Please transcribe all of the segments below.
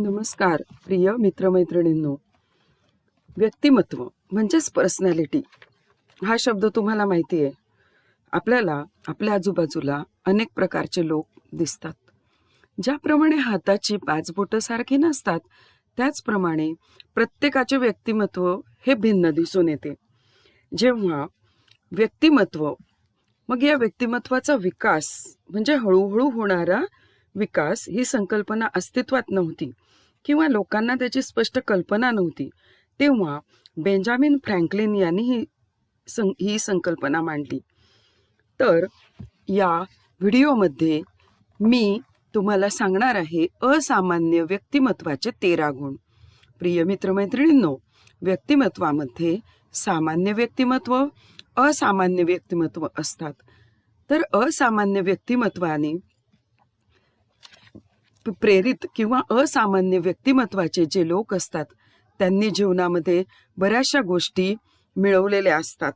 नमस्कार प्रिय मित्रमैत्रिणींनो. व्यक्तिमत्व म्हणजेच पर्सनॅलिटी हा शब्द तुम्हाला माहिती आहे. आपल्याला आपल्या आजूबाजूला अनेक प्रकारचे लोक दिसतात. ज्याप्रमाणे हाताची पाच बोटं सारखी नसतात त्याचप्रमाणे प्रत्येकाचे व्यक्तिमत्व हे भिन्न दिसून येते. जेव्हा व्यक्तिमत्व मग या व्यक्तिमत्वाचा विकास म्हणजे हळूहळू होणारा विकास ही संकल्पना अस्तित्वात नव्हती किंवा लोकांना त्याची स्पष्ट कल्पना नव्हती. तेव्हा बेंजामिन फ्रँकलिन यांनी ही सं ही संकल्पना मांडली. तर या व्हिडिओमध्ये मी तुम्हाला सांगणार आहे असामान्य व्यक्तिमत्वाचे तेरा गुण. प्रिय मित्रमैत्रिणींनो व्यक्तिमत्वामध्ये सामान्य व्यक्तिमत्व असामान्य व्यक्तिमत्व असतात. तर असामान्य व्यक्तिमत्वाने प्रेरित किंवा असामान्य व्यक्तिमत्वाचे जे लोक असतात त्यांनी जीवनामध्ये बऱ्याचशा गोष्टी मिळवलेल्या असतात.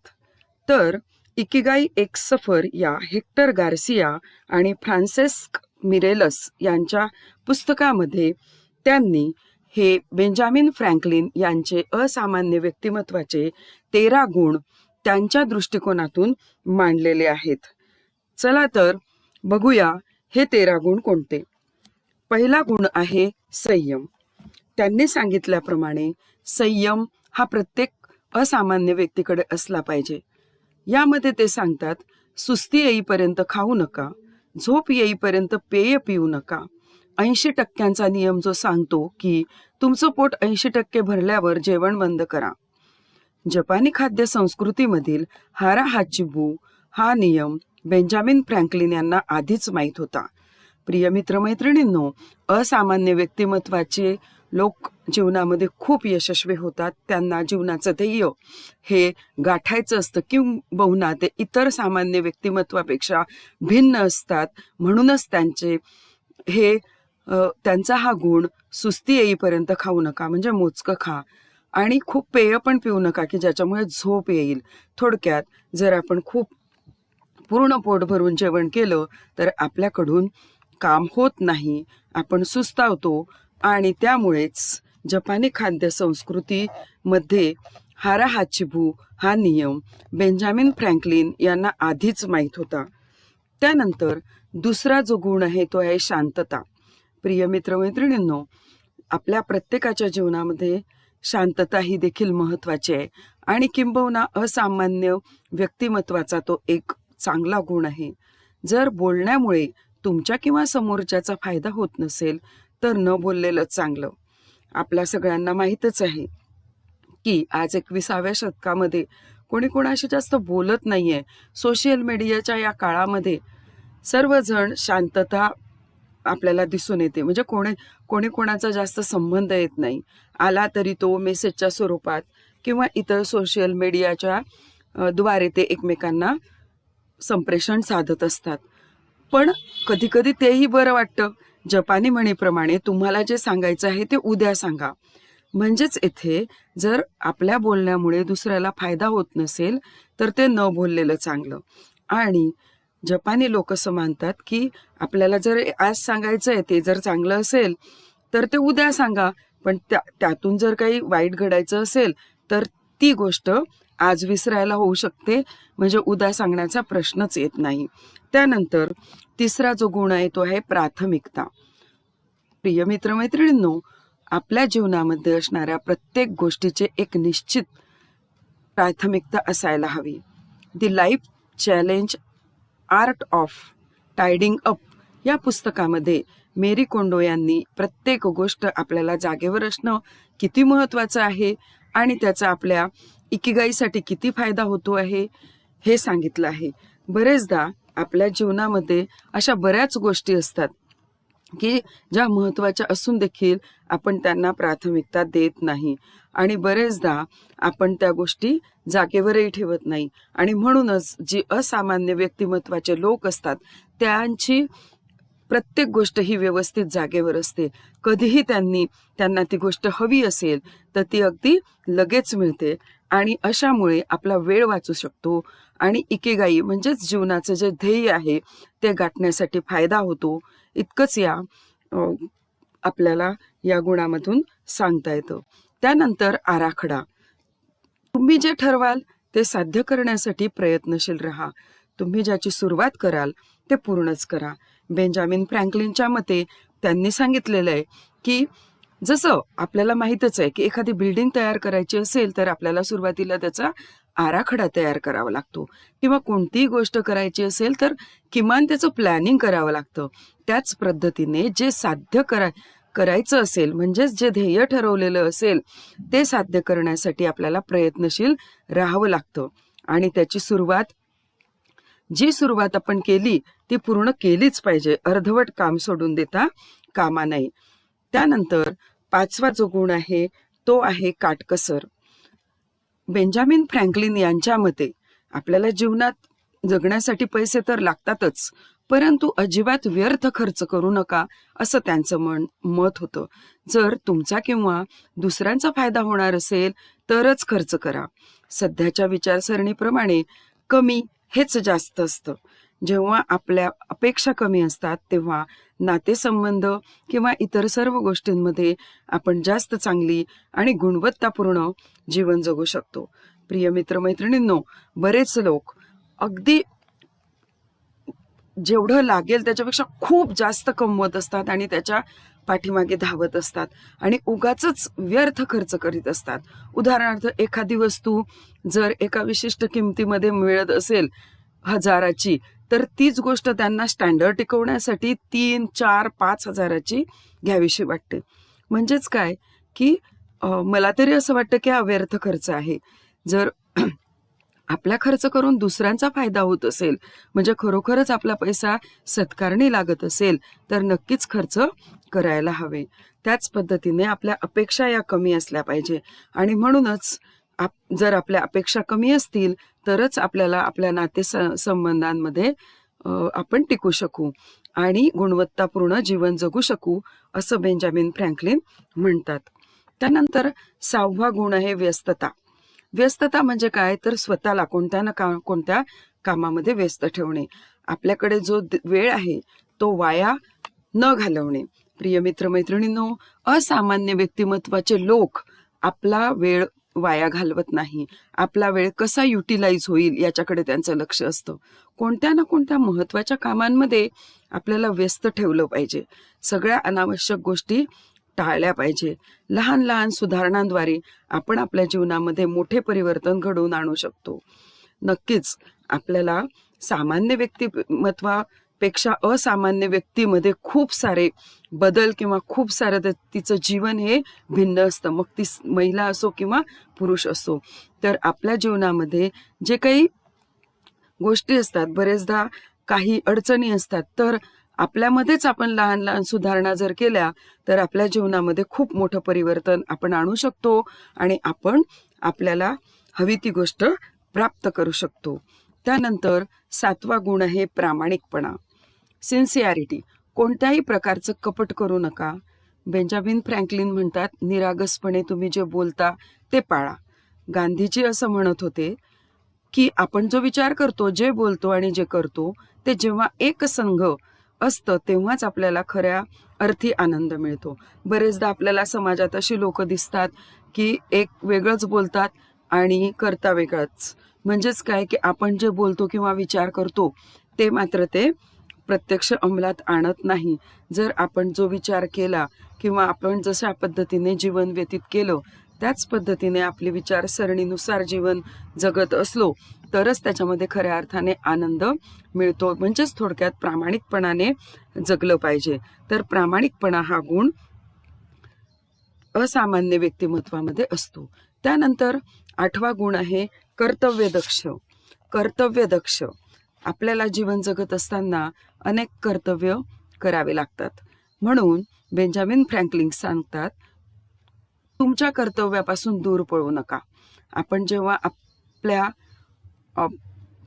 तर इकिगाई एक सफर या हेक्टर गार्सिया आणि फ्रान्सेस्क मिरेलस यांच्या पुस्तकामध्ये त्यांनी हे बेंजामिन फ्रँकलिन यांचे असामान्य व्यक्तिमत्वाचे तेरा गुण त्यांच्या दृष्टिकोनातून मांडलेले आहेत. चला तर बघूया हे तेरा गुण कोणते? पहिला गुण आहे संयम. त्यांनी सांगितल्याप्रमाणे संयम हा प्रत्येक असामान्य व्यक्तीकडे असला पाहिजे. यामध्ये ते सांगतात सुस्ती येईपर्यंत खाऊ नका झोप येईपर्यंत पेय पिऊ नका. ऐंशी टक्क्यांचा नियम जो सांगतो की तुमचं पोट ऐंशी टक्के भरल्यावर जेवण बंद करा. जपानी खाद्य संस्कृतीमधील हारा हाचिबू हा नियम बेंजामिन फ्रँकलिन यांना आधीच माहीत होता. प्रिय मित्रमैत्रिणींनो असामान्य व्यक्तिमत्वाचे लोक जीवनामध्ये खूप यशस्वी होतात त्यांना जीवनाचं ध्येय हे गाठायचं असतं किंबहुना ते इतर सामान्य व्यक्तिमत्वापेक्षा भिन्न असतात. म्हणूनच त्यांचे हे त्यांचा हा गुण सुस्ती येईपर्यंत खाऊ नका म्हणजे मोजकं खा. आणि खूप पेय पण पिऊ नका की ज्याच्यामुळे झोप येईल. थोडक्यात जर आपण खूप पूर्ण पोट भरून जेवण केलं तर आपल्याकडून काम होत नाही. आपण सुस्तावतो आणि त्यामुळेच जपानी खाद्य संस्कृतीमध्ये हारा हाचिभू हा नियम बेंजामिन फ्रँकलिन यांना आधीच माहीत होता. त्यानंतर दुसरा जो गुण आहे तो आहे शांतता. प्रिय मित्रमैत्रिणींनो आपल्या प्रत्येकाच्या जीवनामध्ये शांतता ही देखील महत्त्वाची आहे आणि किंबहुना असामान्य व्यक्तिमत्वाचा तो एक चांगला गुण आहे. जर बोलण्यामुळे तुमच्या किंवा समोरच्याचा फायदा होत नसेल तर न बोललेलं चांगलं. आपल्या सगळ्यांना माहीतच आहे की आज एकविसाव्या शतकामध्ये कोणी कोणाशी जास्त बोलत नाहीये. सोशल मीडियाच्या या काळामध्ये सर्वजण शांतता आपल्याला दिसून येते. म्हणजे कोणी कोणी कोणाचा जास्त संबंध येत नाही. आला तरी तो मेसेजच्या स्वरूपात किंवा इतर सोशल मीडियाच्या द्वारे ते एकमेकांना संप्रेषण साधत असतात. पण कधी कधी तेही बरं वाटतं. जपानी म्हणीप्रमाणे तुम्हाला जे सांगायचं आहे ते उद्या सांगा. म्हणजेच येथे जर आपल्या बोलण्यामुळे दुसऱ्याला फायदा होत नसेल तर ते न बोललेलं चांगलं. आणि जपानी लोक असं मानतात की आपल्याला जर आज सांगायचं आहे ते जर चांगलं असेल तर ते उद्या सांगा. पण त्या त्यातून जर काही वाईट घडायचं असेल तर ती गोष्ट आज विसरायला होऊ शकते. म्हणजे उद्या सांगण्याचा प्रश्नच येत नाही. त्यानंतर तिसरा जो गुण आहे तो आहे प्राथमिकता. प्रिय मित्रमैत्रिणींनो आपल्या जीवनामध्ये असणाऱ्या प्रत्येक गोष्टीचे एक निश्चित प्राथमिकता असायला हवी. The life challenge art of tidying up या पुस्तकामध्ये मेरी कोंडो यांनी प्रत्येक गोष्ट आपल्याला जागेवर असणं किती महत्त्वाचं आहे आणि त्याचा आपल्या इकिगाईसाठी किती फायदा होतो आहे हे सांगितलं आहे. बरेचदा आपल्या जीवनामध्ये अशा बऱ्याच गोष्टी असतात की ज्या महत्त्वाच्या असून देखील आपण त्यांना प्राथमिकता देत नाही. आणि बरेचदा आपण त्या गोष्टी जागेवरही ठेवत नाही. आणि म्हणूनच जी असामान्य व्यक्तिमत्वाचे लोक असतात त्यांची प्रत्येक गोष्ट ही व्यवस्थित जागेवर असते. कधीही त्यांनी त्यांना ती गोष्ट हवी असेल तर ती अगदी लगेच मिळते. आणि अशामुळे आपला वेळ वाचू शकतो. आणि इकेगाई म्हणजेच जीवनाचं जे ध्येय आहे ते गाठण्यासाठी फायदा होतो. इतकंच या आपल्याला या गुणामधून सांगता येतं. त्यानंतर आराखडा. तुम्ही जे ठरवाल ते साध्य करण्यासाठी प्रयत्नशील राहा. तुम्ही ज्याची सुरुवात कराल ते पूर्णच करा. बेंजामिन फ्रँकलिनच्या मते त्यांनी सांगितलेलं आहे की जसं आपल्याला माहीतच आहे की एखादी बिल्डिंग तयार करायची असेल तर आपल्याला सुरुवातीला त्याचा आराखडा तयार करावा लागतो. किंवा कोणतीही गोष्ट करायची असेल तर किमान त्याचं प्लॅनिंग करावं लागतं. त्याच पद्धतीने जे साध्य करा करायचं असेल म्हणजेच जे ध्येय ठरवलेलं असेल ते साध्य करण्यासाठी आपल्याला प्रयत्नशील राहावं लागतं. आणि त्याची सुरुवात जी सुरुवात आपण केली ती पूर्ण केलीच पाहिजे. अर्धवट काम सोडून देता कामा नाही त्यानंतर पाचवा जो गुण आहे तो आहे काटकसर. बेंजामिन फ्रँकलिन यांच्या मते आपल्याला जीवनात जगण्यासाठी पैसे तर लागतातच परंतु अजिबात व्यर्थ खर्च करू नका असं त्यांचं मन मत होतं. जर तुमचा किंवा दुसऱ्यांचा फायदा होणार असेल तरच खर्च करा. सध्याच्या विचारसरणीप्रमाणे कमी हेच जास्त असतं. जेव्हा आपल्या अपेक्षा कमी असतात तेव्हा नातेसंबंध किंवा इतर सर्व गोष्टींमध्ये आपण जास्त चांगली आणि गुणवत्तापूर्ण जीवन जगू शकतो. प्रिय मित्रमैत्रिणींनो बरेच लोक अगदी जेवढं लागेल त्याच्यापेक्षा खूप जास्त कमवत असतात आणि त्याच्या पाठीमागे धावत असतात आणि उगाच व्यर्थ खर्च करीत असतात. उदाहरणार्थ एखादी वस्तू जर एका विशिष्ट किमतीमध्ये मिळत असेल हजाराची तर तीच गोष्ट त्यांना स्टँडर्ड टिकवण्यासाठी तीन चार पाच हजाराची घ्यावीशी वाटते. म्हणजेच काय? की मला तरी असं वाटतं की अव्यर्थ खर्च आहे. जर आपला खर्च करून दुसऱ्यांचा फायदा होत असेल म्हणजे खरोखरच आपला पैसा सत्कारणी लागत असेल तर नक्कीच खर्च करायला हवे. त्याच पद्धतीने आपल्या अपेक्षा या कमी असल्या पाहिजे. आणि म्हणूनच आप जर आपल्या अपेक्षा कमी असतील तरच आपल्याला आपल्या नाते संबंधांमध्ये आपण टिकू शकू आणि गुणवत्तापूर्ण जीवन जगू शकू असं बेंजामिन फ्रँकलिन म्हणतात. त्यानंतर सहावा गुण आहे व्यस्तता. व्यस्तता म्हणजे काय? तर स्वतःला कोणत्या ना का कोणत्या कामामध्ये व्यस्त ठेवणे. आपल्याकडे जो द- वेळ आहे तो वाया न घालवणे. प्रिय मित्रमैत्रिणींनो असामान्य व्यक्तिमत्वाचे लोक आपला वेळ वाया घालवत नाही. आपला वेळ कसा युटिलाइज होईल याच्याकडे त्यांचं लक्ष असतं. कोणत्या ना कोणत्या महत्त्वाच्या कामांमध्ये आपल्याला व्यस्त ठेवलं पाहिजे. सगळ्या अनावश्यक गोष्टी टाळल्या पाहिजे. लहान लहान सुधारणांद्वारे आपण आपल्या जीवनामध्ये मोठे परिवर्तन घडवून आणू शकतो. नक्कीच आपल्याला सामान्य पेक्षा असामान्य व्यक्तीमध्ये खूप सारे बदल किंवा खूप सारं तिचं जीवन हे भिन्न असतं. मग ती महिला असो किंवा पुरुष असो. तर आपल्या जीवनामध्ये जे काही गोष्टी असतात बरेचदा काही अडचणी असतात. तर आपल्यामध्येच आपण लहान लहान सुधारणा जर केल्या तर आपल्या जीवनामध्ये खूप मोठं परिवर्तन आपण आणू शकतो आणि आपण आपल्याला हवी ती गोष्ट प्राप्त करू शकतो. त्यानंतर सातवा गुण आहे प्रामाणिकपणा. सिन्सियारिटी कोणत्याही प्रकारचं कपट करू नका. बेंजामिन फ्रँकलिन म्हणतात निरागसपणे तुम्ही जे बोलता ते पाळा. गांधीजी असं म्हणत होते की आपण जो विचार करतो जे बोलतो आणि जे करतो ते जेव्हा एक संघ असतं तेव्हाच आपल्याला खऱ्या अर्थी आनंद मिळतो. बरेचदा आपल्याला समाजात अशी लोक दिसतात की एक वेगळंच बोलतात आणि करता वेगळंच. म्हणजेच काय की आपण जे बोलतो किंवा विचार करतो ते मात्र ते प्रत्यक्ष अंमलात आणत नाही. जर आपण जो विचार केला किंवा आपण जशा पद्धतीने जीवन व्यतीत केलं त्याच पद्धतीने आपली विचारसरणीनुसार जीवन जगत असलो तरच त्याच्यामध्ये खऱ्या अर्थाने आनंद मिळतो. म्हणजेच थोडक्यात प्रामाणिकपणाने जगलं पाहिजे. तर प्रामाणिकपणा हा गुण असामान्य व्यक्तिमत्वामध्ये असतो. त्यानंतर आठवा गुण आहे कर्तव्यदक्ष. कर्तव्यदक्ष. आपल्याला जीवन जगत असताना अनेक कर्तव्य करावे लागतात. म्हणून बेंजामिन फ्रँकलिंग सांगतात तुमच्या कर्तव्यापासून दूर पळू नका. आपण जेव्हा आपल्या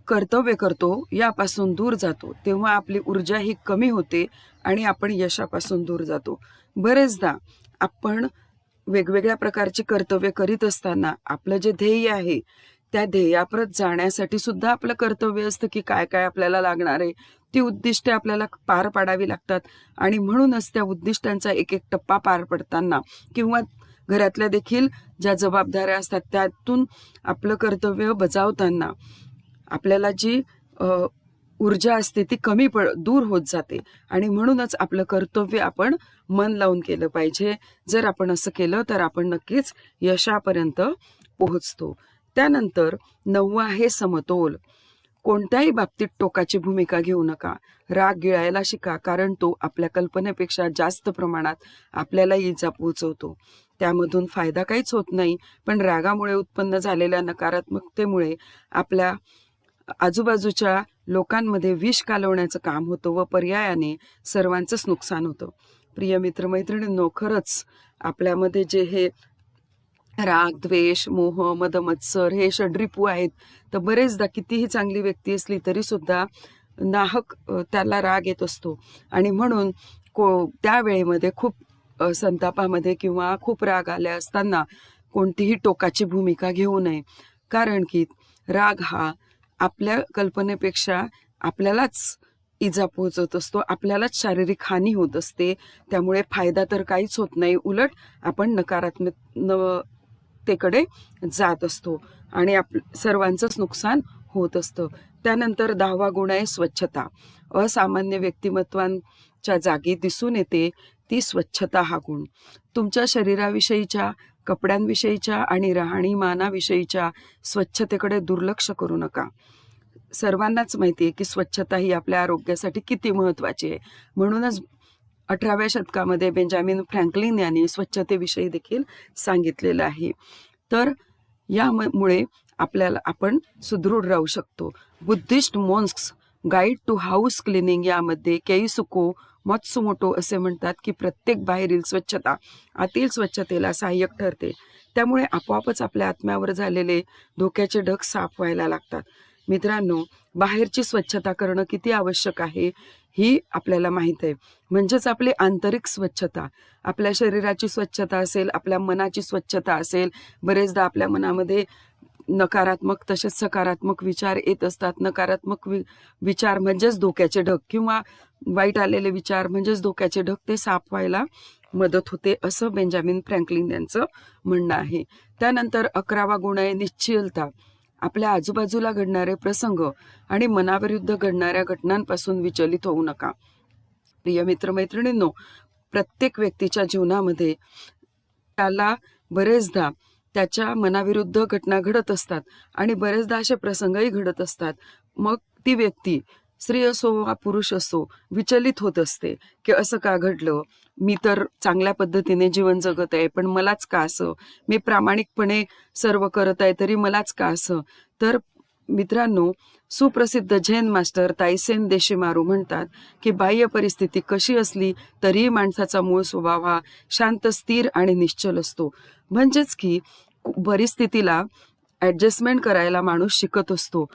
कर्तव्य करतो यापासून दूर जातो तेव्हा आपली ऊर्जा ही कमी होते आणि आपण यशापासून दूर जातो. बरेचदा आपण वेगवेगळ्या प्रकारची कर्तव्य करीत असताना आपलं जे ध्येय आहे त्या ध्येयाप्रत जाण्यासाठी सुद्धा आपलं कर्तव्य असतं की काय काय आपल्याला लागणार आहे. ती उद्दिष्टे आपल्याला पार पाडावी लागतात. आणि म्हणूनच त्या उद्दिष्टांचा एक एक टप्पा पार पडताना किंवा घरातल्या देखील ज्या जबाबदाऱ्या असतात त्यातून आपलं कर्तव्य बजावताना आपल्याला जी ऊर्जा असते ती कमी पड दूर होत जाते. आणि म्हणूनच आपलं कर्तव्य आपण मन लावून केलं पाहिजे. जर आपण असं केलं तर आपण नक्कीच यशापर्यंत पोहोचतो. त्यानंतर नववा आहे समतोल. कोणत्याही बाबतीत टोकाची भूमिका घेऊ नका. राग गिळायला शिका कारण तो आपल्या कल्पनेपेक्षा जास्त प्रमाणात आपल्याला इजा पोहोचवतो. त्यामधून फायदा काहीच होत नाही पण रागामुळे उत्पन्न झालेल्या नकारात्मकतेमुळे आपल्या आजूबाजूच्या लोकांमध्ये विष कालवण्याचं काम होतं व पर्यायाने सर्वांचंच नुकसान होतं. प्रिय मित्रमैत्रिणींनो खरंच आपल्यामध्ये जे हे राग द्वेष मोह मदमत्सर हे षड्रिपू आहेत. तर बरेचदा कितीही चांगली व्यक्ती असली तरी सुद्धा नाहक त्याला राग येत असतो. आणि म्हणून को त्या वेळेमध्ये खूप संतापामध्ये किंवा खूप राग आले असताना कोणतीही टोकाची भूमिका घेऊ नये. कारण की राग हा आपल्या कल्पनेपेक्षा आपल्यालाच इजा पोहोचत असतो आपल्यालाच शारीरिक हानी होत असते. त्यामुळे फायदा तर काहीच होत नाही. उलट आपण नकारात्मक तेकडे जात असतो आणि आप सर्वांचंच नुकसान होत असतं. त्यानंतर दहावा गुण आहे स्वच्छता. असामान्य व्यक्तिमत्वांच्या जागी दिसून येते ती स्वच्छता हा गुण. तुमच्या शरीराविषयीच्या कपड्यांविषयीच्या आणि राहणीमानाविषयीच्या स्वच्छतेकडे दुर्लक्ष करू नका. सर्वांनाच माहिती आहे की स्वच्छता ही आपल्या आरोग्यासाठी किती महत्त्वाची आहे. म्हणूनच अठराव्या शतकामध्ये बेंजामिन फ्रँकलिन यांनी स्वच्छतेविषयी देखील सांगितलेलं आहे. तर यामुळे आपल्याला आपण सुदृढ राहू शकतो. Buddhist monks guide to house cleaning यामध्ये केईसुको मत्सुमोटो असे म्हणतात की प्रत्येक बाहेरील स्वच्छता आतील स्वच्छतेला सहाय्यक ठरते. त्यामुळे आपोआपच आपल्या आत्म्यावर झालेले धोक्याचे ढग साफ व्हायला लागतात. मित्रांनो बाहेरची स्वच्छता करणं किती आवश्यक आहे? ही आपल्याला माहीत आहे. म्हणजेच आपली आंतरिक स्वच्छता. आपल्या शरीराची स्वच्छता असेल आपल्या मनाची स्वच्छता असेल बरेचदा आपल्या मनामध्ये नकारात्मक तसेच सकारात्मक विचार येत असतात. नकारात्मक वि विचार म्हणजेच धोक्याचे ढग किंवा वाईट आलेले विचार म्हणजेच धोक्याचे ढग ते साफ व्हायला मदत होते असं बेंजामिन फ्रँकलिन यांचं म्हणणं आहे. त्यानंतर अकरावा गुण आहे निश्चलता. आपल्या आजूबाजूला घडणारे प्रसंग आणि मनाविरुद्ध घडणाऱ्या घटनांपासून विचलित होऊ नका. प्रिय मित्रमैत्रिणींनो प्रत्येक व्यक्तीच्या जीवनामध्ये त्याला बरेचदा त्याच्या मनाविरुद्ध घटना घडत असतात आणि बरेचदा असे प्रसंगही घडत असतात. मग ती व्यक्ती स्त्री असो वा पुरुष असो विचलित होत असते. की असं का घडलं? मी तर चांगल्या पद्धतीने जीवन जगत आहे पण मलाच का असं? मी प्रामाणिकपणे सर्व करत आहे तरी मलाच का असं? तर मित्रांनो सुप्रसिद्ध झेन मास्टर ताईसेन देशीमारू म्हणतात की बाह्य परिस्थिती कशी असली तरीही माणसाचा मूळ स्वभाव हा शांत स्थिर आणि निश्चल असतो. म्हणजेच की परिस्थितीला ॲडजस्टमेंट करायला माणूस शिकत असतो.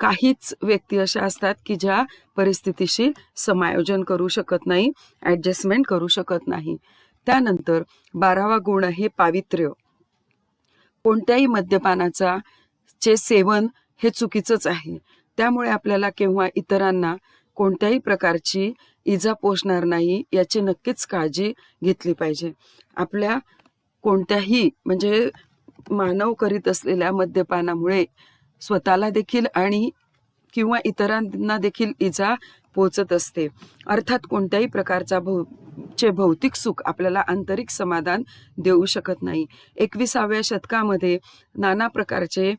काहीच व्यक्ती अशा असतात की ज्या परिस्थितीशी समायोजन करू शकत नाही ॲडजस्टमेंट करू शकत नाही. त्यानंतर बारावा गुण आहे पावित्र्य. कोणत्याही मद्यपानाचा चे सेवन हे चुकीचंच आहे. त्यामुळे आपल्याला केव्हा इतरांना कोणत्याही प्रकारची इजा पोचणार नाही याची नक्कीच काळजी घेतली पाहिजे. आपल्या कोणत्याही म्हणजे मानव करीत असलेल्या मद्यपानामुळे स्वतःला देखील आणि किंवा इतरांना देखील इजा पोचत असते. अर्थात कोणत्याही प्रकारचा भौ चे भौतिक सुख आपल्याला आंतरिक समाधान देऊ शकत नाही. एकविसाव्या शतकामध्ये नाना प्रकारचे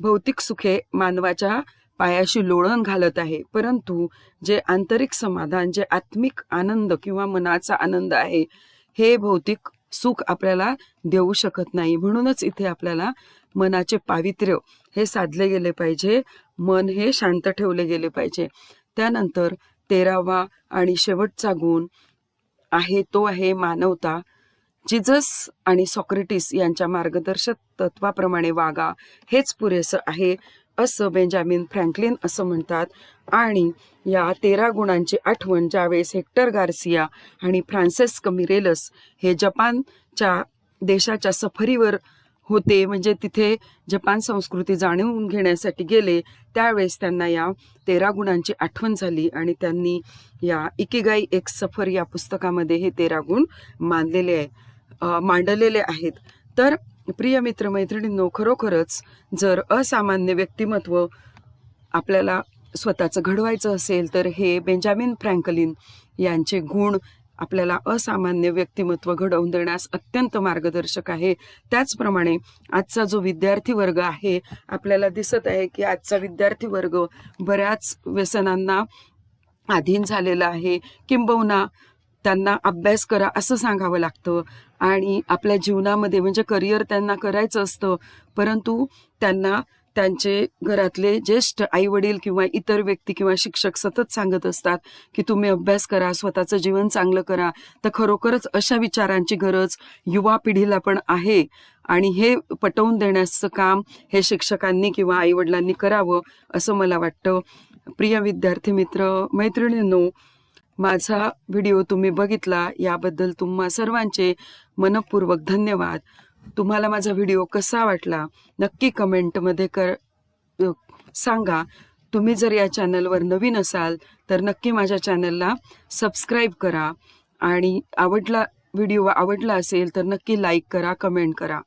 भौतिक सुखे मानवाच्या पायाशी लोळण घालत आहे. परंतु जे आंतरिक समाधान जे आत्मिक आनंद किंवा मनाचा आनंद आहे हे भौतिक सुख आपल्याला देऊ शकत नाही. म्हणूनच इथे आपल्याला मनाचे पावित्र्य हे साधले गेले पाहिजे. मन हे शांत ठेवले गेले पाहिजे. त्यानंतर तेरावा आणि शेवटचा गुण आहे तो आहे मानवता. जिजस आणि सॉक्रेटिस यांच्या मार्गदर्शक तत्वाप्रमाणे वागा हेच पुरेसं आहे असं बेंजामिन फ्रँकलिन असं म्हणतात. आणि या तेरा गुणांची आठवण ज्यावेळेस हेक्टर गार्सिया आणि फ्रान्सिस कमिरेलस हे जपानच्या देशाच्या सफरीवर होते. म्हणजे तिथे जपान संस्कृती जाणून घेण्यासाठी गेले. त्यावेळेस त्यांना या तेरा गुणांची आठवण झाली आणि त्यांनी या इकिगाई एक सफर या पुस्तकामध्ये हे तेरा गुण मानलेले आहे मांडलेले आहेत. तर प्रिय मित्रमैत्रिणींनो खरोखरच जर असामान्य व्यक्तिमत्व आपल्याला स्वतःचं घडवायचं असेल तर हे बेंजामिन फ्रँकलिन यांचे गुण आपल्याला असामान्य व्यक्तिमत्व घडवून देण्यास अत्यंत मार्गदर्शक आहे. त्याचप्रमाणे आजचा जो विद्यार्थी वर्ग आहे आपल्याला दिसत आहे की आजचा विद्यार्थी वर्ग बऱ्याच व्यसनांना अधीन झालेला आहे. किंबहुना त्यांना अभ्यास करा असं सांगावं लागतं आणि आपल्या जीवनामध्ये म्हणजे करिअर त्यांना करायचं असतं परंतु त्यांना त्यांचे घरातले ज्येष्ठ आई वडील किंवा इतर व्यक्ती किंवा शिक्षक सतत सांगत असतात की तुम्ही अभ्यास करा स्वतःचं जीवन चांगलं करा. तर खरोखरच अशा विचारांची गरज युवा पिढीला पण आहे. आणि हे पटवून देण्याचं काम हे शिक्षकांनी किंवा आईवडिलांनी करावं असं मला वाटतं. प्रिय विद्यार्थी मित्र मैत्रिणींनो माझा व्हिडिओ तुम्ही बघितला याबद्दल तुम्हा सर्वांचे मनपूर्वक धन्यवाद. तुम्हाला माझा व्हिडिओ कसा वाटला? नक्की कमेंटमध्ये कर सांगा. तुम्ही जर या चॅनलवर नवीन असाल तर नक्की माझ्या चॅनलला सबस्क्राईब करा. आणि आवडला व्हिडिओ आवडला असेल तर नक्की लाईक करा कमेंट करा.